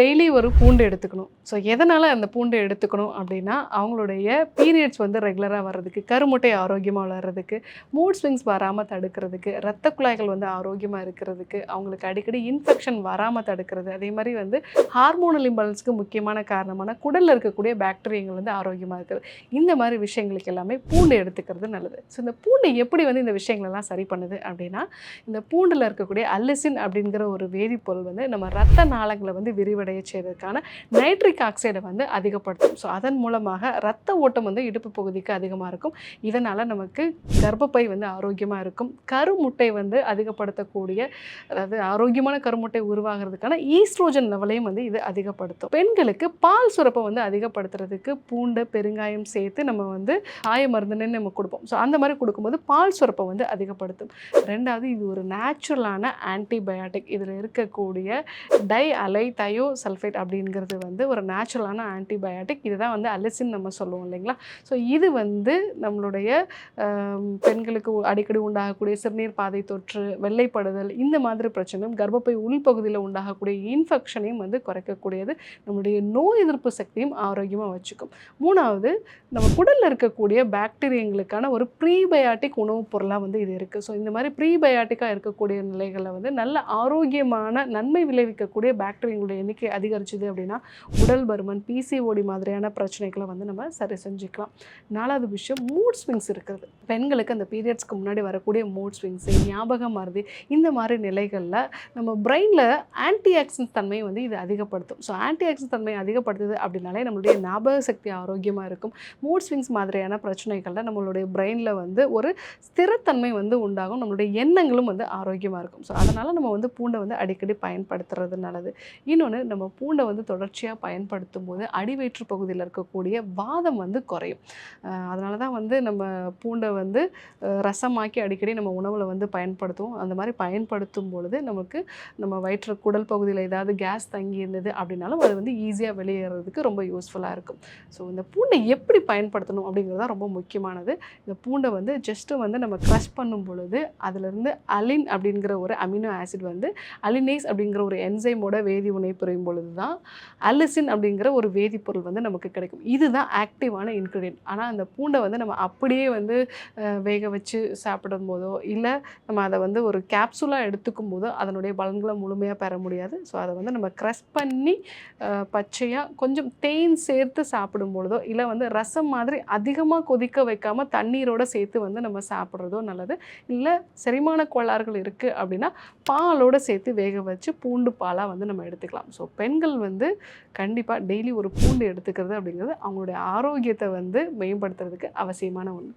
Daily ஒரு பூண்டு எடுத்துக்கணும். ஸோ எதனால் அந்த பூண்டு எடுத்துக்கணும் அப்படின்னா அவங்களுடைய பீரியட்ஸ் வந்து ரெகுலராக வர்றதுக்கு கருமுட்டை ஆரோக்கியமாக வளர்கிறதுக்கு மூட் ஸ்விங்ஸ் வராமல் தடுக்கிறதுக்கு ரத்த குழாய்கள் வந்து ஆரோக்கியமாக இருக்கிறதுக்கு அவங்களுக்கு அடிக்கடி இன்ஃபெக்ஷன் வராமல் தடுக்கிறது அதே மாதிரி வந்து ஹார்மோனல் இம்பலன்ஸ்க்கு முக்கியமான காரணமான குடலில் இருக்கக்கூடிய பாக்டீரியங்கள் வந்து ஆரோக்கியமாக இருக்கிறது இந்த மாதிரி விஷயங்களுக்கு எல்லாமே பூண்டு எடுத்துக்கிறது நல்லது. ஸோ இந்த பூண்டு எப்படி வந்து இந்த விஷயங்களெல்லாம் சரி பண்ணுது அப்படின்னா இந்த பூண்டில் இருக்கக்கூடிய அல்லசின் அப்படிங்கிற ஒரு வேதிப்பொருள் வந்து நம்ம ரத்த நாளங்களை வந்து அடைய செய்வதற்கான நைட்ரிக் ஆக்சைடை வந்து அதிகப்படுத்தும். ஸோ அதன் மூலமாக ரத்த ஓட்டம் வந்து இடுப்பு பகுதிக்கு அதிகமாக இருக்கும். இதனால் நமக்கு கர்ப்பப்பை வந்து ஆரோக்கியமாக இருக்கும். கருமுட்டை வந்து அதிகப்படுத்தக்கூடிய அதாவது ஆரோக்கியமான கருமுட்டை உருவாகிறதுக்கான ஈஸ்ட்ரோஜன் லெவலையும் வந்து இது அதிகப்படுத்தும். பெண்களுக்கு பால் சுரப்பை வந்து அதிகப்படுத்துறதுக்கு பூண்டு பெருங்காயம் சேர்த்து நம்ம வந்து ஆய மருந்துன்னு நம்ம கொடுப்போம். ஸோ அந்த மாதிரி கொடுக்கும்போது பால் சுரப்பை வந்து அதிகப்படுத்தும். ரெண்டாவது இது ஒரு நேச்சுரலான ஆன்டிபயாட்டிக் இதில் இருக்கக்கூடிய டை அலை தயோ சல்ஃபேட் அப்படிங்கிறது வந்து ஒரு நேச்சுரலான ஆன்டிபயாட்டிக் இதுதான் வந்து அலசின் நம்ம சொல்லுவோம் இல்லைங்களா? ஸோ இது வந்து நம்மளுடைய பெண்களுக்கு அடிக்கடி உண்டாகக்கூடிய சிறுநீர் பாதை தொற்று வெள்ளைப்படுதல் இந்த மாதிரி பிரச்சனையும் கர்ப்பப்பை உள்பகுதியில் உண்டாகக்கூடிய இன்ஃபெக்ஷனையும் வந்து குறைக்கக்கூடியது. நம்மளுடைய நோய் எதிர்ப்பு சக்தியும் ஆரோக்கியமாக வச்சுக்கும். மூணாவது நம்ம குடலில் இருக்கக்கூடிய பாக்டீரியங்களுக்கான ஒரு ப்ரீபயாட்டிக் உணவுப் பொருளாக வந்து இது இருக்குது ஸோ இந்த மாதிரி ப்ரீபயாட்டிக்காக இருக்கக்கூடிய நிலைகளை வந்து நல்ல ஆரோக்கியமான நன்மை விளைவிக்கக்கூடிய பாக்டீரியங்களுடைய எண்ணிக்கை அதிகரிச்சுது அப்படின்னா உடல் பருமன் பிசிஓடி மாதிரியான பிரச்சனைகளை வந்து நம்ம சரி செஞ்சுக்கலாம். நாலாவது விஷயம் மூட் ஸ்விங்ஸ் இருக்கிறது. பெண்களுக்கு அந்த பீரியட்ஸ்க்கு முன்னாடி வரக்கூடிய மூட் ஸ்விங்ஸு ஞாபகம் மறதி இந்த மாதிரி நிலைகளில் நம்ம பிரெயினில் ஆன்டி ஆக்சிடென்ட் தன்மையை வந்து இது அதிகப்படுத்தும். ஸோ ஆன்டி ஆக்சிடென்ட் தன்மையை அதிகப்படுத்துது அப்படின்னாலே நம்மளுடைய ஞாபக சக்தி ஆரோக்கியமாக இருக்கும். மூட் ஸ்விங்ஸ் மாதிரியான பிரச்சனைகளில் நம்மளுடைய பிரெயினில் வந்து ஒரு ஸ்திரத்தன்மை வந்து உண்டாகும். நம்மளுடைய எண்ணங்களும் வந்து ஆரோக்கியமாக இருக்கும். ஸோ அதனால் நம்ம வந்து பூண்டை வந்து அடிக்கடி பயன்படுத்துறது நல்லது. இன்னொன்று நம்ம பூண்டை வந்து தொடர்ச்சியாக பயன்படுத்தும் போது அடிவயிற்று பகுதியில் இருக்கக்கூடிய வாதம் வந்து குறையும். அதனால தான் வந்து நம்ம பூண்டை வந்து ரசமாக்கி அடிக்கடி நம்ம உணவில் வந்து பயன்படுத்துவோம். அந்த மாதிரி பயன்படுத்தும் பொழுது நமக்கு நம்ம வயிற்று குடல் பகுதியில் ஏதாவது கேஸ் தங்கி இருந்தது அப்படின்னாலும் அது வந்து ஈஸியாக வெளியேறதுக்கு ரொம்ப யூஸ்ஃபுல்லாக இருக்கும். ஸோ இந்த பூண்டை எப்படி பயன்படுத்தணும் அப்படிங்கிறது தான் ரொம்ப முக்கியமானது. இந்த பூண்டை வந்து ஜஸ்ட்டு வந்து நம்ம க்ரஷ் பண்ணும் பொழுது அதிலிருந்து அலின் அப்படிங்கிற ஒரு அமினோ ஆசிட் வந்து அலினேஸ் அப்படிங்கிற ஒரு என்சைமோட வேதி வினை செய்யும் பொழுது தான் அலிசின் அப்படிங்கிற ஒரு வேதிப்பொருள் வந்து நமக்கு கிடைக்கும். இதுதான் ஆக்டிவான இன்க்ரீடியன்ட் ஆனால் அந்த பூண்டை வந்து நம்ம அப்படியே வந்து வேக வச்சு சாப்பிடும் போதோ இல்லை நம்ம அதை வந்து ஒரு கேப்சூலாக எடுத்துக்கும் போதோ அதனுடைய பலன்களை முழுமையாக பெற முடியாது. ஸோ அதை வந்து நம்ம க்ரஷ் பண்ணி பச்சையாக கொஞ்சம் தேன் சேர்த்து சாப்பிடும் பொழுதோ இல்லை வந்து ரசம் மாதிரி அதிகமாக கொதிக்க வைக்காமல் தண்ணீரோட சேர்த்து வந்து நம்ம சாப்பிட்றதோ நல்லது. இல்லை செரிமான கோளாறுகள் இருக்குது அப்படின்னா பாலோட சேர்த்து வேக வச்சு பூண்டு பாலாக வந்து நம்ம எடுத்துக்கலாம். ஸோ பெண்கள் வந்து கண்டிப்பாக டெய்லி ஒரு பூண்டு எடுத்துக்கிறது அப்படிங்கிறது அவங்களுடைய ஆரோக்கியத்தை வந்து மேம்படுத்துறதுக்கு அவசியமான ஒன்று